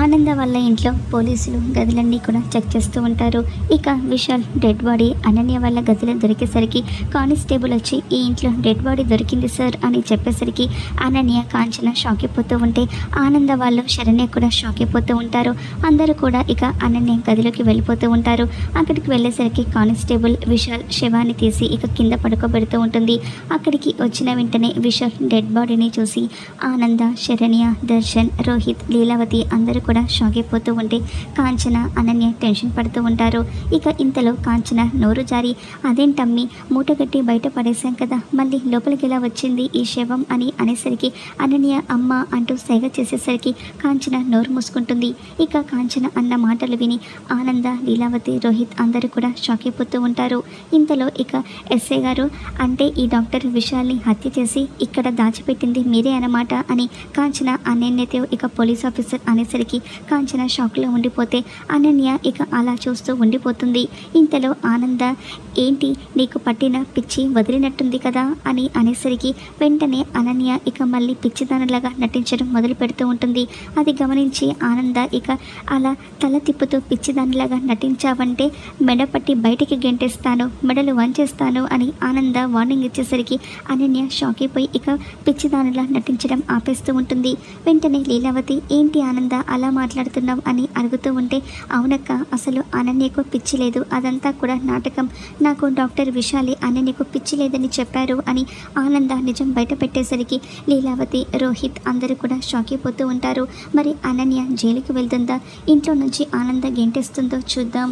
ఆనంద వల్ల ఇంట్లో పోలీసులు గదులన్నీ కూడా చెక్ చేస్తూ ఉంటారు. ఇక విశాల్ డెడ్ బాడీ అనన్య వాళ్ళ గదిలో దొరికేసరికి కానిస్టేబుల్ వచ్చి ఈ ఇంట్లో డెడ్ బాడీ దొరికింది సార్ అని చెప్పేసరికి అనన్య కాంచన షాక్ అయిపోతూ ఉంటే ఆనంద వాళ్ళు శరణ్య కూడా షాక్ అయిపోతూ ఉంటారు. అందరూ కూడా ఇక అనన్య గదిలోకి వెళ్ళిపోతూ ఉంటారు. అక్కడికి వెళ్ళేసరికి కానిస్టేబుల్ విశాల్ శవాన్ని తీసి ఇక కింద పడుకోబెడుతూ ఉంటుంది. అక్కడికి వచ్చిన వెంటనే విశాల్ డెడ్ బాడీని చూసి ఆనంద శరణ్య దర్శన్ రోహిత్ లీలావతి అందరూ కూడా షాక్ అయిపోతూ ఉంటే కాంచన అనన్య టెన్షన్ పడుతూ ఉంటారు. ఇక ఇంతలో కాంచన నోరు జారి అదేంటమ్మి మూటగట్టి బయట పడేశాం కదా మళ్ళీ లోపలికి ఎలా వచ్చింది ఈ శవం? అని అనేసరికి అనన్య అమ్మ అంటూ సైగ చేసేసరికి కాంచన నోరు మూసుకుంటుంది. ఇక కాంచన అన్న మాటలు విని ఆనంద లీలావతి రోహిత్ అందరూ కూడా షాక్ అయిపోతూ ఉంటారు. ఇంతలో ఇక ఎస్ఐ గారు అంటే ఈ డాక్టర్ విషయాల్ని హత్య చేసి ఇక్కడ దాచిపెట్టింది మీరే అన్నమాట అని కాంచన అనన్యతో ఇక పోలీస్ ఆఫీసర్ అనేసరికి కాంచన షాక్లో ఉండిపోతే అనన్య ఇక అలా చూస్తూ ఉండిపోతుంది. ఇంతలో ఆనంద ఏంటి నీకు పట్టిన పిచ్చి వదిలినట్టుంది కదా? అని అనేసరికి వెంటనే అనన్య ఇక మళ్ళీ పిచ్చిదానిలాగా నటించడం మొదలు పెడుతూ ఉంటుంది. అది గమనించి ఆనంద ఇక అలా తల తిప్పుతూ పిచ్చిదానిలాగా నటించావంటే మెడ పట్టి బయటికి గెంటేస్తాను మెడలు వంచేస్తాను అని ఆనంద వార్నింగ్ ఇచ్చేసరికి అనన్య షాక్ అయిపోయి ఇక పిచ్చిదానిలా నటించడం ఆపేస్తూ ఉంటుంది. వెంటనే లీలావతి ఏంటి ఆనంద అలా మాట్లాడుతున్నావు అని అడుగుతూ ఉంటే అవునక్క అసలు అనన్యకు పిచ్చి లేదు. అదంతా కూడా నాటకం. నాకు డాక్టర్ విశాలి అనన్యకు పిచ్చి లేదని చెప్పారు అని ఆనంద నిజం బయట పెట్టేసరికి లీలావతి రోహిత్ అందరూ కూడా షాక్ అయిపోతూ ఉంటారు. మరి అనన్య జైలుకి వెళ్తుందా? ఇంట్లో నుంచి ఆనంద గెంటేస్తుందో చూద్దాం.